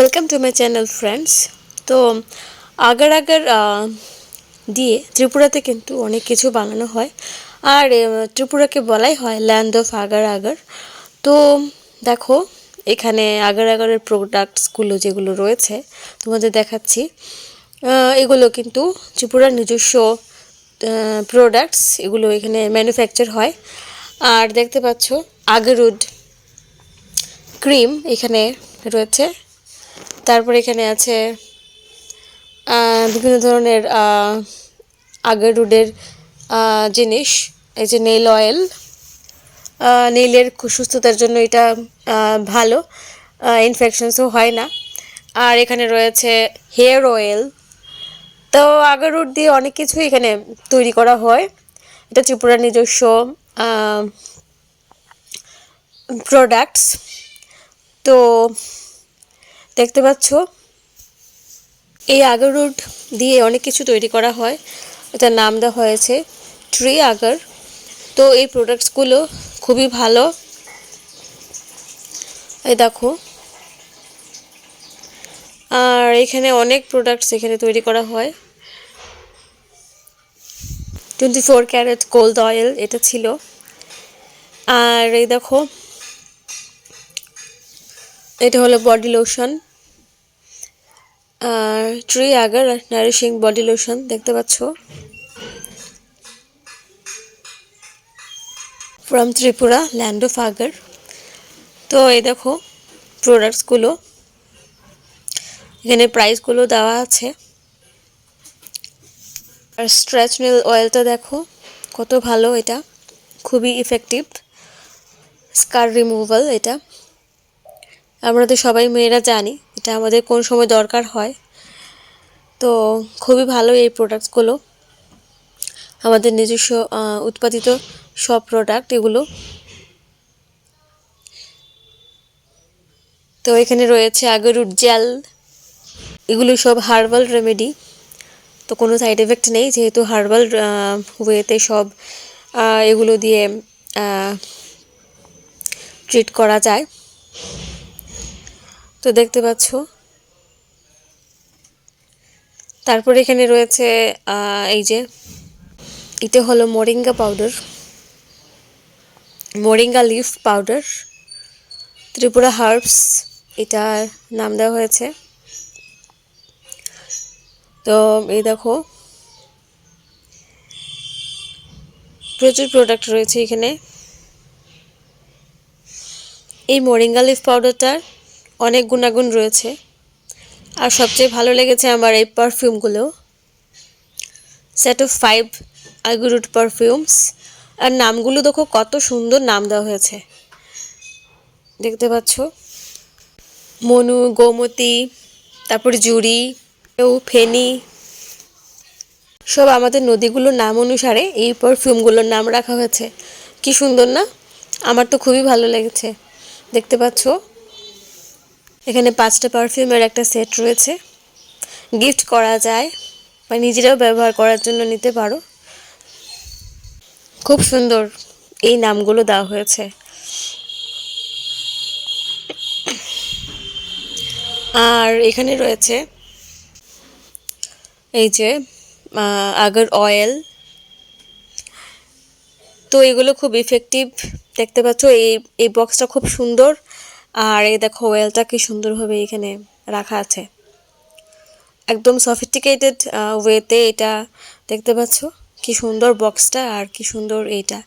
Welcome to my channel friends তো agar আগার দিয়ে ত্রিপুরাতে কিন্তু অনেক কিছু বানানো হয়। আর ত্রিপুরাকে বলাই হয় ল্যান্ড অফ আগার আগার। তো দেখো, এখানে আগার আগারের প্রোডাক্টসগুলো যেগুলো রয়েছে, তোমাদের দেখাচ্ছি। এগুলো কিন্তু ত্রিপুরার নিজস্ব প্রোডাক্টস এগুলো এখানে ম্যানুফ্যাকচার হয়। আর দেখতে পাচ্ছ আগেরুড ক্রিম এখানে রয়েছে। তারপর এখানে আছে বিভিন্ন ধরনের আগের রুডের জিনিস, এই যে নেইল অয়েল নেইলের সুস্থতার জন্য এটা ভালো ইনফেকশনসও হয় না। আর এখানে রয়েছে হেয়ার অয়েল তো আগের রুট দিয়ে অনেক কিছুই এখানে তৈরি করা হয়। এটা ত্রিপুরার নিজস্ব প্রোডাক্টস তো দেখতে পাচ্ছ? এই আগর রুট দিয়ে অনেক কিছু তৈরি করা হয়। এটার নাম দেওয়া হয়েছে ট্রি আগর। তো এই প্রোডাক্টসগুলো খুবই ভালো। এই দেখো। আর এখানে অনেক প্রোডাক্টস এখানে তৈরি করা হয়। Twenty four carat gold oil এটা ছিল। আর এই দেখো, এটা হলো বডি লোশন। আর tree agar nourishing body lotion দেখতে পাচ্ছ? From Tripura land of agar তো এই দেখো প্রোডাক্টসগুলো এখানে প্রাইসগুলো দেওয়া আছে। আর স্ট্রেচ মিল অয়েলটা দেখো, কত ভালো এটা। খুবই ইফেক্টিভ স্কার রিমুভাল এটা। আমরা তো সবাই মেয়েরা জানি এটা আমাদের কোন সময় দরকার হয়। তো খুবই ভালো এই প্রোডাক্টসগুলো আমাদের নিজস্ব উৎপাদিত সব প্রোডাক্ট এগুলো। তো এখানে রয়েছে আগরুট জেল এগুলো সব হার্বাল রেমেডি তো কোনো সাইড এফেক্ট নেই, যেহেতু হার্বাল ওয়েতে সব এগুলো দিয়ে ট্রিট করা যায়। তো দেখতে পাচ্ছ। তারপর এখানে রয়েছে এই যে এটা হলো moringa powder. Moringa leaf powder. Tripura herbs, এটার নাম দেওয়া হয়েছে। তো এই দেখো, প্রচুর প্রোডাক্ট রয়েছে এখানে। এই মোরিঙ্গা লিফ পাউডারটার অনেক গুণাগুণ রয়েছে। আর সবচেয়ে ভালো লেগেছে আমার এই পারফিউমগুলো set of five agarwood perfumes আর নামগুলো দেখো, কত সুন্দর নাম দেওয়া হয়েছে। দেখতে পাচ্ছ? মনু, গোমতী, তারপর জুড়ি, কেউ ফেনি। সব আমাদের নদীগুলোর নাম অনুসারে এই পারফিউমগুলোর নাম রাখা হয়েছে। কি সুন্দর না? আমার তো খুবই ভালো লেগেছে। দেখতে পাচ্ছ? এখানে পাঁচটা পারফিউমের একটা সেট রয়েছে। গিফট করা যায় বা নিজেরাও ব্যবহার করার জন্য নিতে পারো। খুব সুন্দর এই নামগুলো দেওয়া হয়েছে। আর এখানে রয়েছে এই যে আগর অয়েল তো এগুলো খুব ইফেক্টিভ দেখতে পাচ্ছ এই এই বক্সটা খুব সুন্দর। আর এই দেখো ওয়েলটা কি সুন্দরভাবে এখানে রাখা আছে। একদম সফিস্টিকেটেড ওয়েতে এটা দেখতে পাচ্ছ। কি সুন্দর বক্সটা আর কি সুন্দর এইটা।